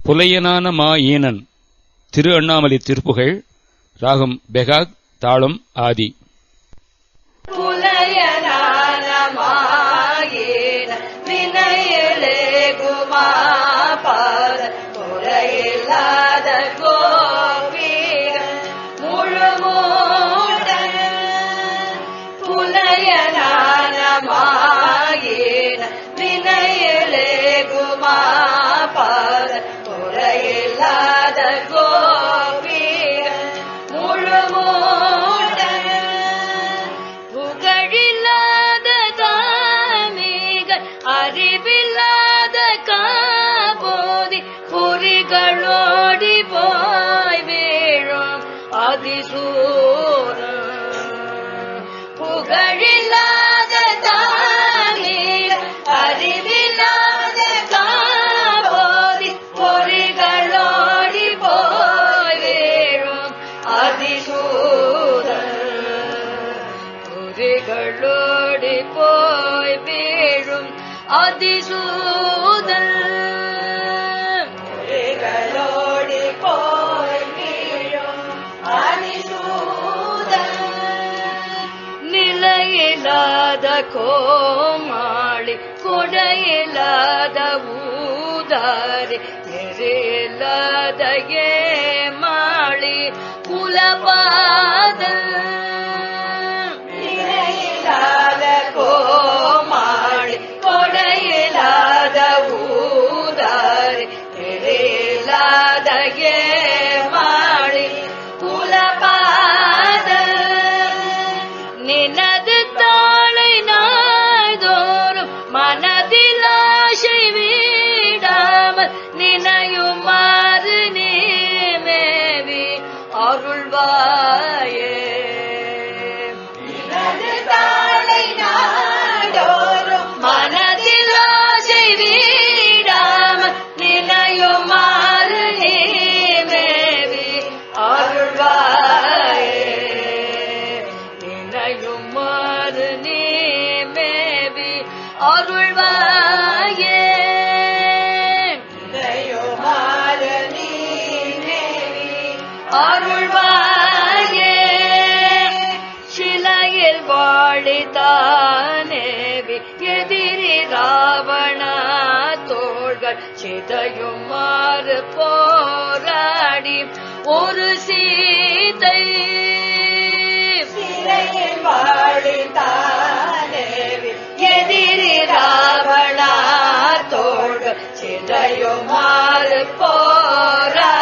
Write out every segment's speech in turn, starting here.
புலையனான மா ஈனன் திரு அண்ணாமலை திருப்புகள் ராகம் பெகாக் தாளம் ஆதி. புலைய Jaguar. நாடு போய் வீழும் அதிசூதன். நிலையில்லாத கோமாளி கொடையில்லாத ஊதாரி தெரியில்லாத ஏமாளி புலபாதன் நினையும் அருள்வாயே சிலையில் வாழித்தானே எதிரி ராவண தோள்கள் சிதையுமாறு போராடி ஒரு சீதை. சிலையில் வாழித்தானே எதிரி ராவண தோள்கள் சிதையுமாறு போராடி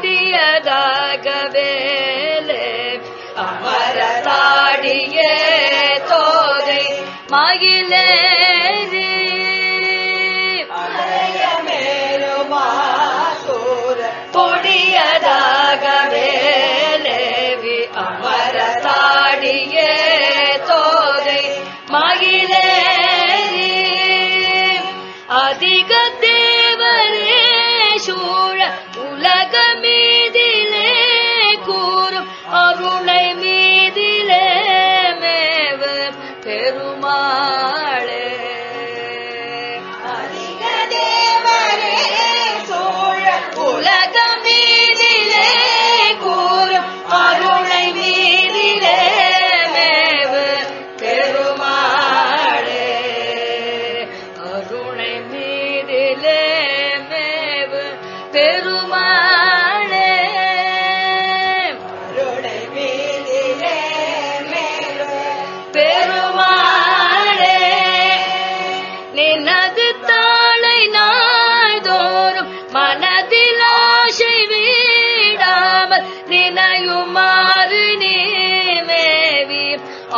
முடியதாகவே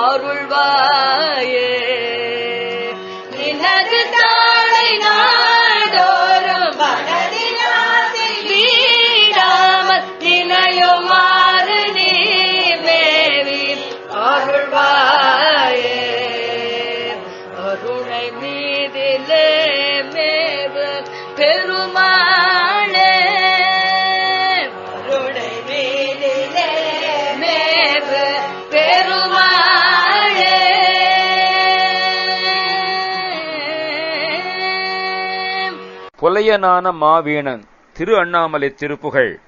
அருள்வாயே. நினது தாளை நாடோறும் வீடாமல் நினையுமாறு நீ மேவி. அருள்வாயே. அருணை மீதிலே மேவு. புலையனான மாவீணன் திரு அண்ணாமலை திருப்புகழ்.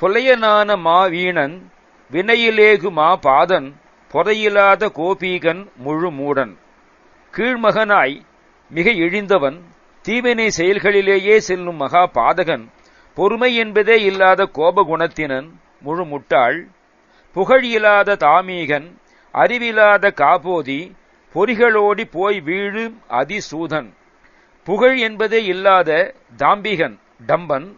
புலையனான மாவீணன் வினையிலேகு மா பாதன் பொறையிலாத கோபீகன் முழு மூடன். கீழ்மகனாய் மிக இழிந்தவன் தீவினை செயல்களிலேயே செல்லும் மகா பாதகன் பொறுமை என்பதே இல்லாத கோபகுணத்தினன் முழு முட்டாள். புகழ் இல்லாத தாமீகன் அறிவிலாத காபோதி பொறிகளோடி போய் வீழும் அதிசூதன். புகழ் என்பதே இல்லாத தாம்பிகன் டம்பன்.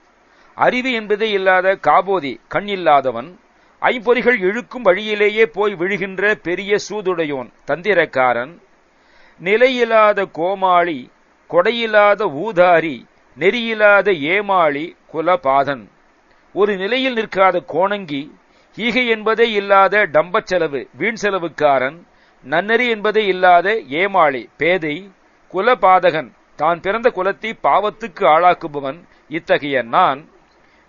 அறிவு என்பதே இல்லாத காபோதி கண் இல்லாதவன். ஐம்பொறிகள் இழுக்கும் வழியிலேயே போய் விழுகின்ற பெரிய சூதுடையோன் தந்திரக்காரன். நிலையில்லாத கோமாளி கொடையில்லாத ஊதாரி நெறியில்லாத ஏமாளி குலபாதன். ஒரு நிலையில் நிற்காத கோணங்கி ஈகை என்பதே இல்லாத டம்பச் செலவு வீண் செலவுக்காரன். நன்னெறி என்பதே இல்லாத ஏமாளி பேதை குலபாதகன். தான் பிறந்த குலத்தை பாவத்துக்கு ஆளாக்குபவன் இத்தகைய நான்.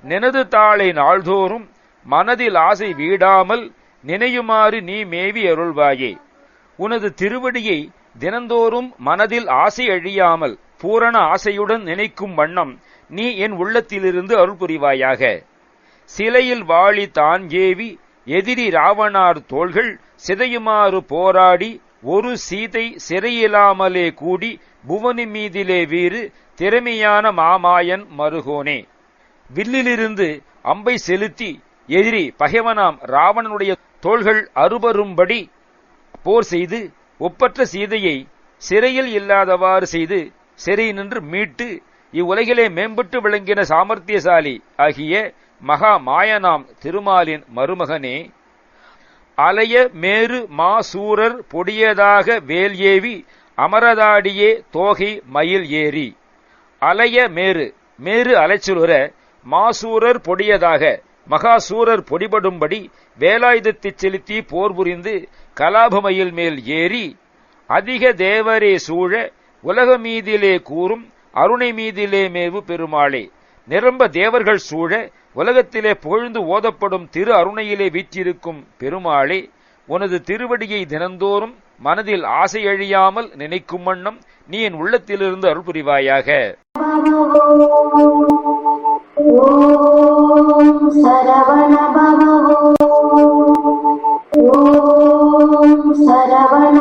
நினது தாளை நாள்தோறும் மனதில் ஆசை வீடாமல் நினையுமாறு நீ மேவி அருள்வாயே. உனது திருவடியை தினந்தோறும் மனதில் ஆசை அழியாமல் பூரண ஆசையுடன் நினைக்கும் வண்ணம் நீ என் உள்ளத்திலிருந்து அருள் புரிவாயாக சிலையில் வாழி தான் ஏவி எதிரி ராவணார் தோள்கள் சிதையுமாறு போராடி ஒரு சீதை சிறையிலாமலே கூடி புவனி மீதிலே வீறு திறமையான மாமாயன் மருகோனே. வில்லிலிருந்து அம்பை செலுத்தி எதிரி பகைவனாம் ராவணனுடைய தோள்கள் அறுபரும்படி போர் செய்து ஒப்பற்ற சீதையை சிறையில் இல்லாதவாறு செய்து சிறை நின்று மீட்டு இவ்வுலகிலே மேம்பட்டு விளங்கின சாமர்த்தியசாலி ஆகிய மகா மாயனாம் திருமாலின் மருமகனே அலைய மேரு மாசூரர் பொடியதாக வேல் ஏவி அமரதாடியே தோகை மயில் ஏறி. அலைய மேரு மேரு அலைச்சுலுற மாசூரர் பொடியதாக மகாசூரர் பொடிபடும்படி வேலாயுதத்தைச் செலுத்தி போர் புரிந்து கலாபமயில் மேல் ஏறி அதிக தேவரே சூழ உலக மீதிலே கூறும் அருணை மீதிலே மேவு பெருமாளே நிரம்ப தேவர்கள் சூழ உலகத்திலே புகழ்ந்து ஓதப்படும் திரு அருணையிலே வீற்றிருக்கும் பெருமாளே உனது திருவடியை தினந்தோறும் மனதில் ஆசை அழியாமல் நினைக்கும் வண்ணம் நீ என் உள்ளத்திலிருந்து அருள் புரிவாயாக சரவண